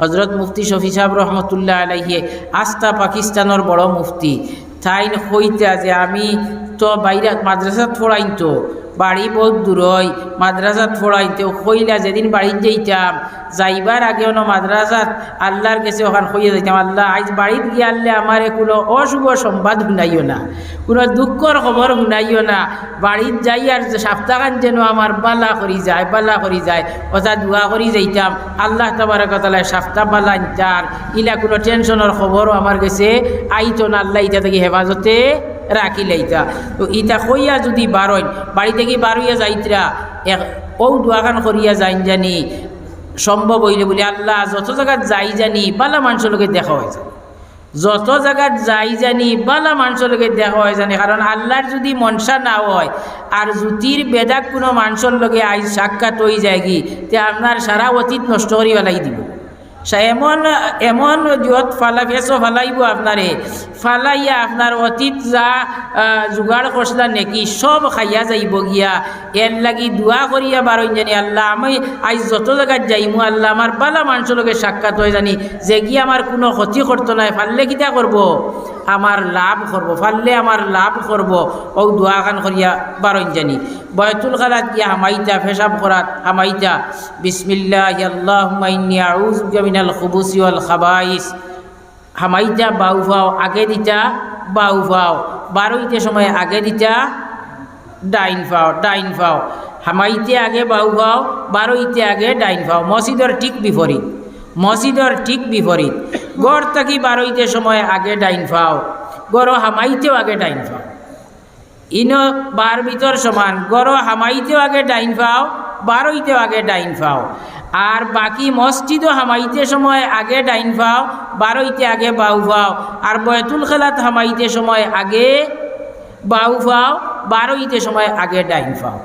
হজরত মুফতি শফি সাহেব রহমতুল্লাহ আলাইহে আস্থা পাকিস্তানের বড় মুফতি। তাই হইতে যে আমি তো বাইরে মাদ্রাসাত পড়াইন তো বাড়ি বহুত দূর হয় মাদ্রাসাত পড়াইতে কইলা যেদিন বাড়িতে যাইতাম, যাইবার আগে অন মাদ্রাসাত আল্লাহর কাছে ওখান কইয়া যাইতাম, আল্লাহ, আজ বাড়িতে গিয়ে আল্লাহ আমার কোনো অশুভ সংবাদ শুনাইও না, কোনো দুঃখর খবর শুনাইও না, বাড়িত যাই আর সপ্তাহান যেন আমার বালা করি যায়, বালা করি যায় কথা দোয়া করি যাইতাম, আল্লাহ তোমার কথালায় সপ্তাহ বালা আনতার ইলা কোনো টেনশনের খবরও আমার কাছে আইতো না, আল্লাহ ইটা থেকে হেফাজতে রাখিলে ইটা তো ইটা কইয়া যদি বারইন বাড়ি থেকে বারইয়া যাইতরা? এক ও দোয়াখান করিয়া যাইন জানি, সম্ভব হইলে বলে, আল্লাহ, যত জায়গাত যাই জানি, বালা মানুষের লোকে দেখা হয়ে যায় যত জায়গাত যাই জানি, বালা মানুষের লোকে দেখা হয় জানি, কারণ আল্লাহর যদি মনসা না হয়, আর জ্যোতির বেদাক কোনো মানুষের লগে আইজ সাক্ষাৎ হয়ে যায় কি, তে আপনার সারা অতীত নষ্ট করি পেলাই দিব। এমন এমন যত ফালা ফেসো ফালাইব আপনারে। ফালাইয়া আপনার অতীত যা আহ, জোগাড় করছিলা নেকি সব খাইয়া যাইব গিয়া। এর লাগি দোয়া করিয়া বারণ জানি আল্লাহ আমি আজ যত জায়গায় যাইমু আল্লাহ আমার বালা মানুষের লগে সাক্ষাৎ হয়ে জানি। যে গিয়ে আমার কোনো ক্ষতি করতো নাই ফাললে কিতা করব আমার লাভ করব ফাললে আমার লাভ করব ও দোয়া খান করিয়া বারণ জানি। বয়তুল খালাত গিয়া হামাইতা ফেসাব করাত হামাইতা বিসমিল্লাহ আল্লাহ আউজ মিনাল খুবুসি ওয়াল খাবাইস। হামাইতা বাউ ফাও, আগে দিতা বাউ ফাও। বারোইতে সময় আগে দিতা ডাইন ফাও ডাইন ফাও। হামাইতে আগে বাউ ফাও, বারোইতে আগে ডাইন ফাও। মসজিদের ঠিক বিপরীত, মসজিদের ঠিক বিপরীত। গড় থাকি বারোইতে সময় আগে ডাইন ফাও, গড় হামাইতেও আগে ডাইন ফাও। ইনো বার ভিতর সমান, গড় হামাইতেও আগে ডাইন ফাও বারোইতেও আগে ডাইন ফাও। আর বাকি মসজিদও হামাইতে সময় আগে ডাইন ফাও, বারোইতে আগে বাউ ফাও। আর বয়তুল খেলাত হামাইতে সময় আগে বাউ ফাও, বারোইতে সময় আগে ডাইন ফাও।